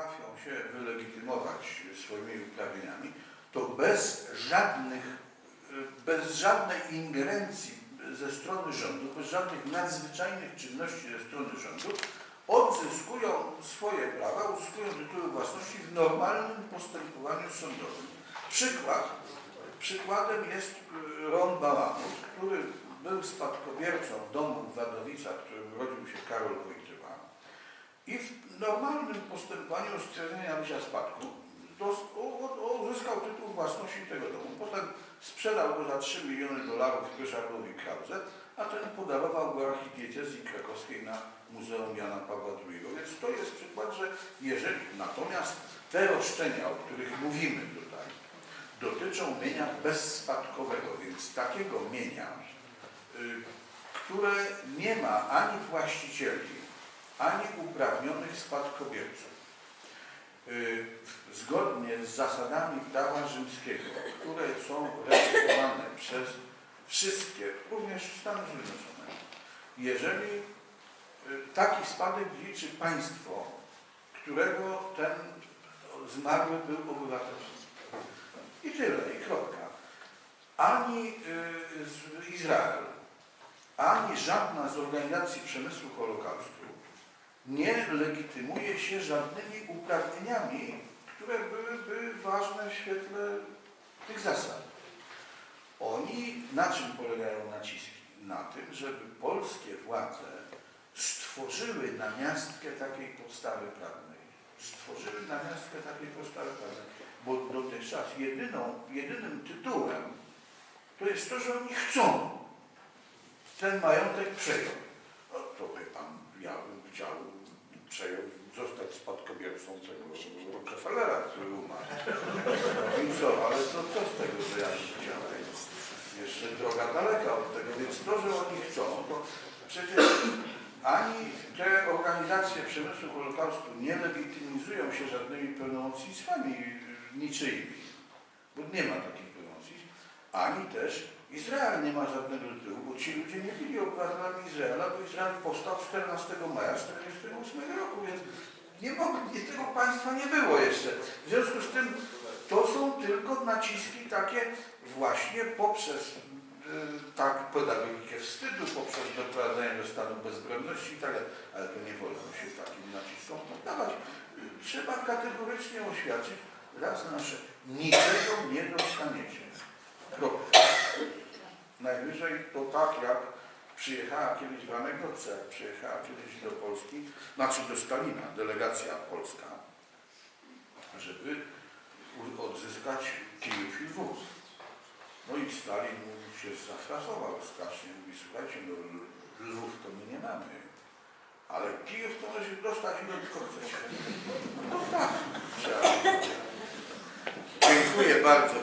potrafią się wylegitymować swoimi uprawnieniami, to bez żadnych, bez żadnej ingerencji ze strony rządu, bez żadnych nadzwyczajnych czynności ze strony rządu, odzyskują swoje prawa, uzyskują tytuły własności w normalnym postępowaniu sądowym. Przykład, przykładem jest Ron Balamut, który był spadkobiercą domu w Wadowicach, w którym urodził się Karol Wojtyła i w normalnym postępowaniu stwierdzenia bycia spadku uzyskał tytuł własności tego domu. Potem sprzedał go za 3 miliony dolarów Ryszardowi Krause, a ten podarował go archidiecezji krakowskiej na Muzeum Jana Pawła II. Więc to jest przykład, że jeżeli natomiast te roszczenia, o których mówimy tutaj, dotyczą mienia bezspadkowego, więc takiego mienia, y, które nie ma ani właścicieli, ani uprawnionych spadkobierców. Y, Zgodnie z zasadami prawa rzymskiego, które są respektowane przez wszystkie, również Stany Zjednoczone, jeżeli y, taki spadek dziedziczy państwo, którego ten zmarły był obywatelem. I tyle, i kropka. Ani y, Izrael, ani żadna z organizacji przemysłu Holokaustu nie legitymuje się żadnymi uprawnieniami, które byłyby ważne w świetle tych zasad. Oni na czym polegają naciski? Na tym, żeby polskie władze stworzyły namiastkę takiej podstawy prawnej. Stworzyły namiastkę takiej podstawy prawnej, bo dotychczas jedyną, jedynym tytułem to jest to, że oni chcą ten majątek przejąć. No to wie pan, przejąć, zostać spadkobiercą tego Rockefellera, który umarł. No i co, ale to co z tego, że ja bym chciał? Jeszcze droga daleka od tego, więc to, że oni chcą, to przecież ani te organizacje przemysłu Holokaustu nie legitymizują się żadnymi pełnomocnictwami niczyimi, bo nie ma takich pełnomocnictw, ani też Izrael nie ma żadnego bo ci ludzie nie byli obywatelami Izraela, bo Izrael powstał 14 maja 1948 roku, więc nie mogli, tego państwa nie było jeszcze. W związku z tym to są tylko naciski takie właśnie poprzez y, tak pedagogikę wstydu, poprzez doprowadzenie do stanu bezbronności i tak dalej. Ale to nie wolno się takim naciskom poddawać. Y, Trzeba kategorycznie oświadczyć raz na nasze niczego nie dostaniecie. Kropka. Najwyżej to tak jak przyjechała kiedyś w anegdotce, przyjechała kiedyś do Polski, znaczy do Stalina, delegacja polska, żeby odzyskać Kijów i Lwów. No i Stalin mówi, się zafrasował strasznie, mówi, słuchajcie, no Lwów to my nie mamy, ale Kijów to może dostać tylko chcecie. No tak, trzeba. Dziękuję bardzo